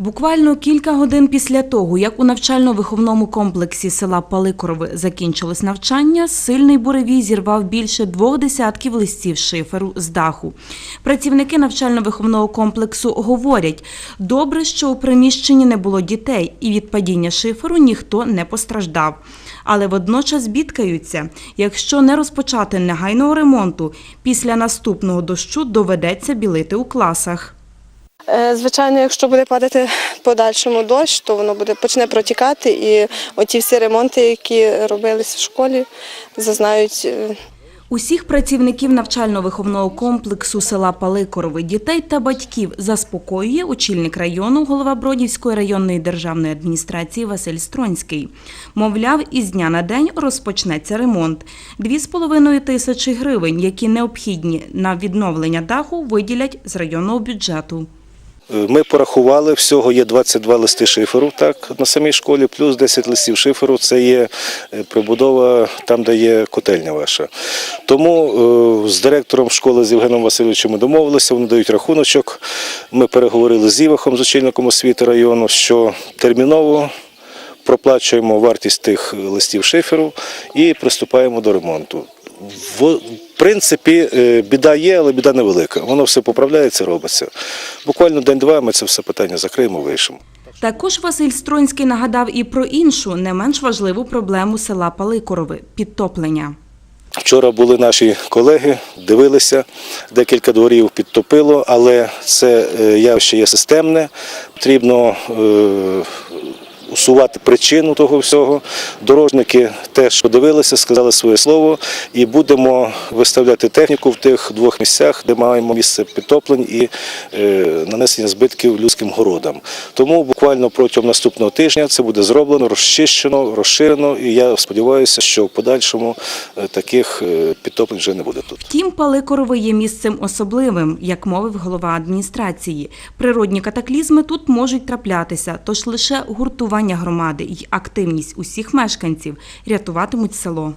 Буквально кілька годин після того, як у навчально-виховному комплексі села Паликорове закінчилось навчання, сильний буревій зірвав більше двох десятків листів шиферу з даху. Працівники навчально-виховного комплексу говорять, добре, що у приміщенні не було дітей, і від падіння шиферу ніхто не постраждав. Але водночас бідкаються, якщо не розпочати негайного ремонту, після наступного дощу доведеться білити у класах. Е, Звичайно, якщо буде падати подальшому дощ, то воно буде почне протікати, і оті всі ремонти, які робилися в школі, зазнають. е, Усіх працівників навчально-виховного комплексу села Паликорове, дітей та батьків заспокоює очільник району, голова Бродівської районної державної адміністрації Василь Стронський. Мовляв, із дня на день розпочнеться ремонт. Дві з половиною тисячі гривень, які необхідні на відновлення даху, виділять з районного бюджету. Ми порахували, всього є 22 листи шиферу так, на самій школі, плюс 10 листів шиферу це є е, прибудова там, де є котельня ваша. Тому е, з директором школи з Євгеном Васильовичем ми домовилися, вони дають рахуночок. Ми переговорили з Івахом, з очільником освіти району, що терміново проплачуємо вартість тих листів шиферу і приступаємо до ремонту. В принципі, е, біда є, але біда невелика. Воно все поправляється, робиться. Буквально день-два ми це все питання закриємо, вирішимо. Також Василь Стронський нагадав і про іншу, не менш важливу проблему села Паликорове – підтоплення. Вчора були наші колеги, дивилися, декілька дворів підтопило, але це е, явище є системне. Потрібно е, усувати причину того всього. Дорожники теж подивилися, сказали своє слово, і будемо виставляти техніку в тих двох місцях, де маємо місце підтоплень і е, нанесення збитків людським городам. Тому буквально протягом наступного тижня це буде зроблено, розчищено, розширено, і я сподіваюся, що в подальшому е, таких е, підтоплень вже не буде тут. Втім, Паликорове є місцем особливим, як мовив голова адміністрації. Природні катаклізми тут можуть траплятися, тож лише гуртування громади й активність усіх мешканців рятуватимуть село.